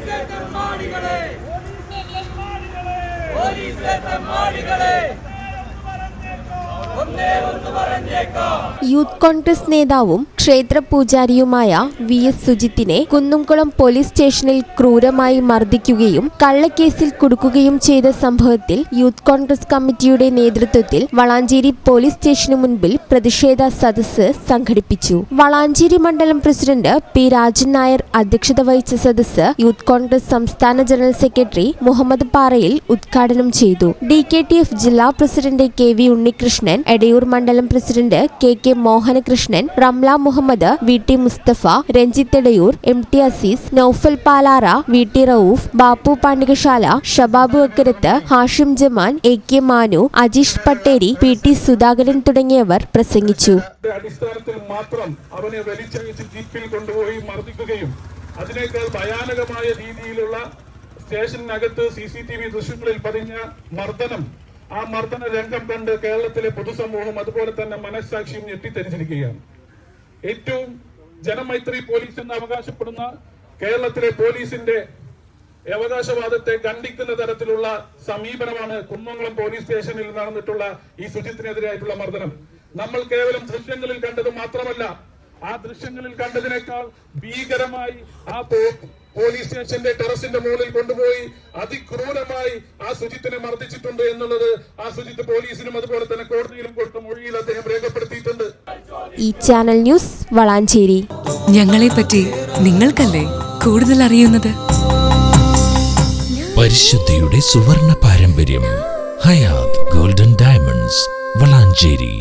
പോലീസേ തെമ്മാടികളെ പോലീസേ തെമ്മാടികളെ youth Congress നേതാവും ക്ഷേത്ര പൂജാരിയുമായ വി എസ് സുജിത്തിനെ കുന്നുംകുളം പോലീസ് സ്റ്റേഷനിൽ ക്രൂരമായി മർദ്ദിക്കുകയും കള്ളക്കേസിൽ കുടുക്കുകയും ചെയ്ത സംഭവത്തിൽ യൂത്ത് കോൺഗ്രസ് കമ്മിറ്റിയുടെ നേതൃത്വത്തിൽ വളാഞ്ചേരി പോലീസ് സ്റ്റേഷനു മുൻപിൽ പ്രതിഷേധ സദസ്സ് സംഘടിപ്പിച്ചു. വളാഞ്ചേരി മണ്ഡലം പ്രസിഡന്റ് പി രാജൻ നായർ അധ്യക്ഷത വഹിച്ച സദസ്സ് യൂത്ത് കോൺഗ്രസ് സംസ്ഥാന ജനറൽ സെക്രട്ടറി മുഹമ്മദ് പാറയിൽ ഉദ്ഘാടനം ചെയ്തു. ഡി കെ ടി എഫ് ജില്ലാ president K V Unnikrishnan Edayur മണ്ഡലം president K K Mohanakrishnan Ramla Muhammad V T Musthafa Ranjith Edayur M T Azeez Noufal Palara V T Rauf Bappu Pandikasala Shababu Akkarath Hashim Jaman A K Manu Ajeesh Patteri P T Sudhakaran തുടങ്ങിയവർ പ്രസംഗിച്ചു. അടിസ്ഥാനത്തിൽ മാത്രം അവനെ ജീപ്പിൽ കൊണ്ടുപോയി ഭയാനകമായ രീതിയിലുള്ള സ്റ്റേഷനകത്ത് സി സി ടി വി ദൃശ്യങ്ങളിൽ പതിഞ്ഞ മർദ്ദനം ആ മർദ്ദന രംഗം കണ്ട് കേരളത്തിലെ പൊതുസമൂഹം അതുപോലെ തന്നെ മനസ്സാക്ഷിയും ഞെട്ടിത്തരിച്ചിരിക്കുകയാണ് ഏറ്റവും ജനമൈത്രി പോലീസ് എന്ന് അവകാശപ്പെടുന്ന കേരളത്തിലെ പോലീസിന്റെ അവകാശവാദത്തെ ഖണ്ഡിക്കുന്ന തരത്തിലുള്ള സമീപനമാണ് കുന്നംകുളം പോലീസ് സ്റ്റേഷനിൽ നടന്നിട്ടുള്ള ഈ ശുചിത്തിനെതിരായിട്ടുള്ള മർദ്ദനം. നമ്മൾ കേവലം ദൃശ്യങ്ങളിൽ കണ്ടത് മാത്രമല്ല ആ ദൃശ്യങ്ങളിൽ കണ്ടതിനേക്കാൾ ഭീകരമായി ആ പോലീസ് സ്റ്റേഷന്റെ ടെറസിന്റെ മുകളിൽ കൊണ്ടുപോയി അതിക്രൂരമായി ആ ശുചിത്തിനെ മർദ്ദിച്ചിട്ടുണ്ട് എന്നുള്ളത് ആ ശുചിത്ത് പോലീസിനും അതുപോലെ തന്നെ കോടതിയിലും കൊടുത്ത മൊഴിയിൽ അദ്ദേഹം രേഖപ്പെടുത്തിയിട്ടുണ്ട്. ഈ ചാനൽ ന്യൂസ് വളാഞ്ചേരി. ഞങ്ങളെപ്പറ്റി നിങ്ങൾക്കല്ലേ കൂടുതൽ അറിയുന്നത്? പരിശുദ്ധിയുടെ സുവർണ പാരമ്പര്യം ഹയാത് ഗോൾഡൻ ഡയമണ്ട്സ് വളാഞ്ചേരി.